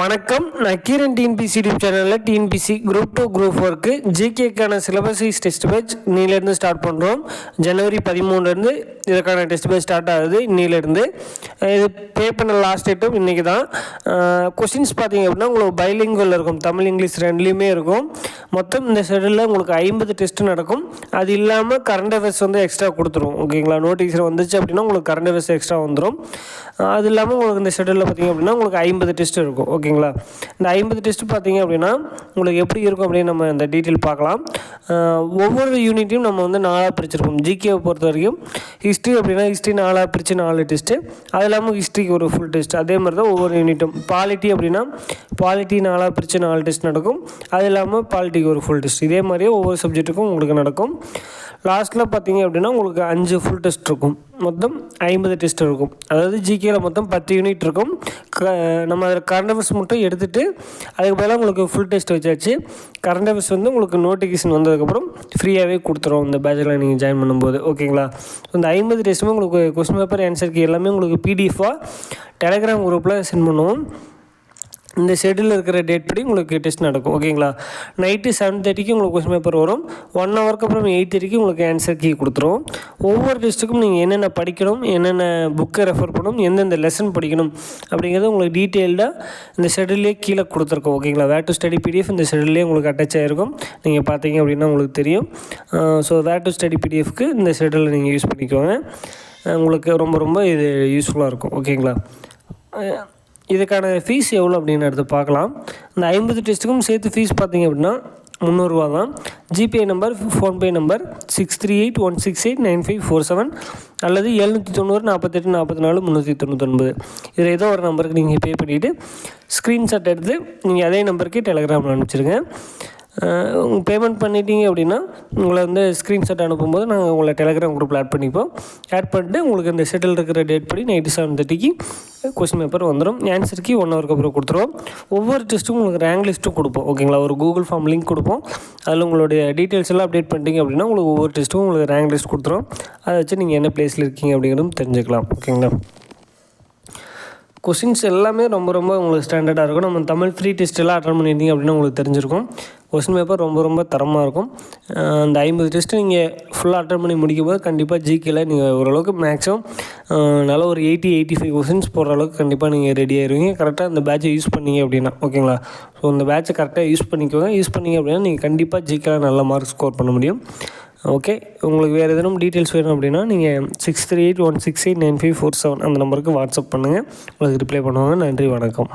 வணக்கம். நான் Keeran TNPSC YouTube சேனலில் டிஎன்பிசி குரூப் டூ குரூப் ஃபோருக்கு ஜிகேக்கான சிலபஸ் டெஸ்ட் பேட்ச் இன்னிலேருந்து ஸ்டார்ட் பண்ணுறோம் ஜனவரி பதிமூணுலேருந்து இதற்கான டெஸ்ட் பேட்ச் ஸ்டார்ட் ஆகுது இன்னிலேருந்து இது பே பண்ண லாஸ்ட் டேட்டும் இன்றைக்கி தான் கொஸ்டின்ஸ் பார்த்தீங்க அப்படின்னா உங்களுக்கு பைலிங்குவல் இருக்கும் தமிழ் இங்கிலீஷ் ரெண்டுலேயுமே இருக்கும். மொத்தம் இந்த ஷெடியூலில் உங்களுக்கு ஐம்பது டெஸ்ட்டு நடக்கும். அது இல்லாமல் கரண்ட் அஃபேர்ஸ் வந்து எக்ஸ்ட்ரா கொடுத்துரும் ஓகேங்களா நோட்டீஸில் வந்துச்சு அப்படின்னா உங்களுக்கு கரண்ட் அஃபேர்ஸ் எக்ஸ்ட்ரா வந்துடும் அது இல்லாமல் உங்களுக்கு இந்த ஷெடியூலில் பார்த்தீங்க அப்படின்னா உங்களுக்கு ஐம்பது டெஸ்ட் இருக்கும் ஓகேங்களா? இந்த ஐம்பது டெஸ்ட் பார்த்தீங்க அப்படின்னா உங்களுக்கு எப்படி இருக்கும் அப்படின்னு நம்ம இந்த டீட்டெயில் பார்க்கலாம். ஒவ்வொரு யூனிட்டையும் நம்ம வந்து நாலாக பிரிச்சிருப்போம். ஜிகேவை பொறுத்த வரைக்கும் ஹிஸ்ட்ரி அப்படின்னா ஹிஸ்ட்ரி நாலாக பிரித்து நாலு டெஸ்ட்டு அது இல்லாமல் ஹிஸ்ட்ரிக்கு ஒரு ஃபுல் டெஸ்ட் அதே மாதிரி தான் ஒவ்வொரு யூனிட்டும் பாலிட்டி அப்படின்னா பாலிட்டி நாலாக பிரித்து நாலு டெஸ்ட் நடக்கும். அது இல்லாமல் பாலிட்டிக்கு ஒரு ஃபுல் டெஸ்ட் இதே மாதிரியே ஒவ்வொரு சப்ஜெக்ட்டுக்கும் உங்களுக்கு நடக்கும். லாஸ்ட்டில் பார்த்தீங்க அப்படின்னா உங்களுக்கு அஞ்சு ஃபுல் டெஸ்ட் இருக்கும். மொத்தம் ஐம்பது டெஸ்ட் இருக்கும். அதாவது ஜிகேயில் மொத்தம் பத்து யூனிட் இருக்கும். க நம்ம அதில் கரண்ட் அஃபேர்ஸ் மட்டும் எடுத்துகிட்டு அதுக்கு பதிலாக உங்களுக்கு ஃபுல் டெஸ்ட் வச்சாச்சு. கரண்ட் அஃபேர்ஸ் வந்து உங்களுக்கு நோட்டிஃபிகேஷன் வந்ததுக்கப்புறம் ஃப்ரீயாகவே கொடுத்துரும் இந்த பேட்சில் நீங்கள் ஜாயின் பண்ணும்போது. ஓகேங்களா இந்த ஐம்பது டெஸ்ட்டுமே உங்களுக்கு கொஸ்டின் பேப்பர் ஆன்சருக்கு எல்லாமே உங்களுக்கு பிடிஎஃபாக டெலகிராம் குரூப்பில் சென்ட் பண்ணுவோம். இந்த ஷெடியூலில் இருக்கிற டேட் படி உங்களுக்கு டெஸ்ட் நடக்கும் ஓகேங்களா நைட்டு செவன் தேர்ட்டிக்கு உங்களுக்கு கொஸ்டின் பேப்பர் வரும். ஒன் ஹவருக்கு அப்புறம் எயிட் தேர்ட்டிக்கு உங்களுக்கு ஆன்சர் கீ கொடுத்துரும். ஒவ்வொரு டெஸ்ட்டுக்கும் நீங்கள் என்னென்ன படிக்கணும் என்னென்ன புக்கை ரெஃபர் பண்ணணும் எந்தெந்த லெசன் படிக்கணும் அப்படிங்கிறது உங்களுக்கு டீட்டெயில்டாக இந்த ஷெடியூல்லே கீழே கொடுத்துருக்கோம் ஓகேங்களா வேர் டு ஸ்டடி பிடிஎஃப் இந்த ஷெடியூல்லே உங்களுக்கு அட்டாச் ஆகிருக்கும் நீங்கள் பார்த்தீங்க அப்படின்னா உங்களுக்கு தெரியும். ஸோ வேர் டு ஸ்டடி பிடிஎஃப்க்கு இந்த ஷெடியூலை நீங்கள் யூஸ் பண்ணிக்கோங்க. உங்களுக்கு ரொம்ப ரொம்ப இது யூஸ்ஃபுல்லாக இருக்கும் ஓகேங்களா இதுக்கான ஃபீஸ் எவ்வளோ அப்படின்னு எடுத்து பார்க்கலாம். இந்த ஐம்பது டெஸ்ட்டுக்கும் சேர்த்து ஃபீஸ் பார்த்தீங்க அப்படின்னா முந்நூறுரூவா தான். GPay number PhonePe number six three eight one six eight nine five four seven அல்லது எழுநூற்றி தொண்ணூறு நாற்பத்தெட்டு நாற்பத்தி நாலு முந்நூற்றி தொண்ணூத்தொன்பது. இதில் ஏதோ ஒரு நம்பருக்கு நீங்கள் பே பண்ணிவிட்டு ஸ்க்ரீன்ஷாட் எடுத்து நீங்கள் அதே நம்பருக்கு டெலகிராமில் அனுப்பிச்சிருங்க. பேமெண்ட் பண்ணிட்டீங்க அப்படின்னா உங்களை வந்து ஸ்க்ரீன்ஷாட் அனுப்பும்போது நாங்கள் உங்களை டெலகிராம் குரூப்பில் ஆட் பண்ணிப்போம். ஆட் பண்ணிட்டு உங்களுக்கு இந்த செட்டில் இருக்கிற டேட் படி நைட்டு செவன் தேர்ட்டிக்கு கொஸ்டின் பேப்பர் வந்துடும் ஆன்சருக்கு ஒன் ஹவருக்கு அப்புறம் கொடுத்துருவோம். ஒவ்வொரு டெஸ்ட்டும் உங்களுக்கு ரேங்க் லிஸ்ட்டும் கொடுப்போம். ஓகேங்களா ஒரு கூகுள் ஃபார்ம் லிங்க் கொடுப்போம். அதில் உங்களுடைய டீட்டெயில்ஸ் எல்லாம் அப்டேட் பண்ணிட்டீங்க அப்படின்னா உங்களுக்கு ஒவ்வொரு டெஸ்ட்டும் உங்களுக்கு ரேங்க் லிஸ்ட் கொடுத்துரும். அதை வச்சு நீங்கள் என்ன பிளேஸில் இருக்கீங்க அப்படிங்கிறதும் தெரிஞ்சுக்கலாம். ஓகேங்களா கொஷின்ஸ் எல்லாமே ரொம்ப ரொம்ப உங்களுக்கு ஸ்டாண்டர்டாக இருக்கும். நம்ம தமிழ் ஃப்ரீ டெஸ்ட்டெல்லாம் அட்டன் பண்ணியிருந்தீங்க அப்படின்னா உங்களுக்கு தெரிஞ்சிருக்கும். கொஸ்டின் பேப்பர் ரொம்ப ரொம்ப தரமாக இருக்கும். அந்த ஐம்பது டெஸ்ட்டு நீங்கள் ஃபுல்லாக அட்டன் பண்ணி முடிக்கும் போது கண்டிப்பாக ஜிகேல நீங்கள் ஓரளவுக்கு மேக்ஸிமம் நல்ல ஒரு எயிட்டி எயிட்டி ஃபைவ் கொஸ்டின்ஸ் போடுற அளவுக்கு கண்டிப்பாக நீங்கள் ரெடி ஆயிருவீங்க. கரெக்டாக அந்த பேட்சை யூஸ் பண்ணீங்க அப்படின்னா ஓகேங்களா ஸோ அந்த பேட்சை கரெக்டாக யூஸ் பண்ணிக்கோங்க. யூஸ் பண்ணீங்க அப்படின்னா நீங்கள் கண்டிப்பாக ஜிகேல நல்ல மார்க் ஸ்கோர் பண்ண முடியும். ஓகே உங்களுக்கு வேறு எதுவும் டீட்டெயில்ஸ் வேணும் அப்படின்னா நீங்கள் six three eight one six eight nine five four seven அந்த நம்பருக்கு வாட்ஸ்அப் பண்ணுங்கள் உங்களுக்கு ரிப்ளை பண்ணுவாங்க. நன்றி வணக்கம்.